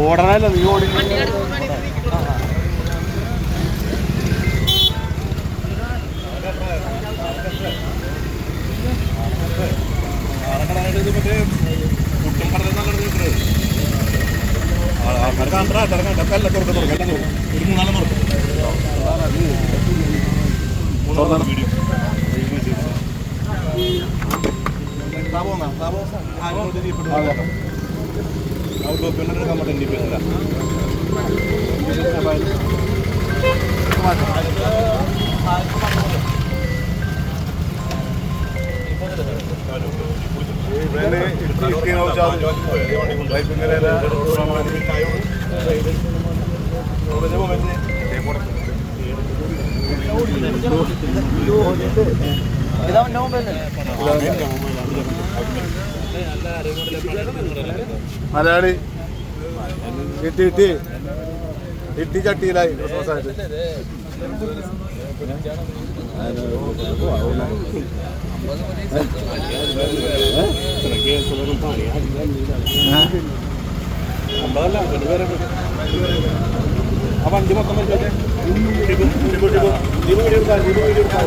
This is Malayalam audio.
ഓടണല്ലോ നീ ഓടി? കിട്ടി കിട്ടി ചട്ടിയിലായി ക്രിസ്മസ് ആ വണ്ടി മൊത്തം വെച്ചോട്ടെ ടിബു ടിബു ടിബു ടിബു വീഡിയോ ഫിഫ്റ്റീൻ ഹൗസ് ആണ് ലൈഫിന്റെ മലയാളി. ഇട്ടി ഇട്ടി. ഇട്ടി ചട്ടിയിലായി. ക്രിസ്മസ് ആയിട്ട് ഏഹ് എടുക്കാം ടിബു വീഡിയോ എടുക്കാം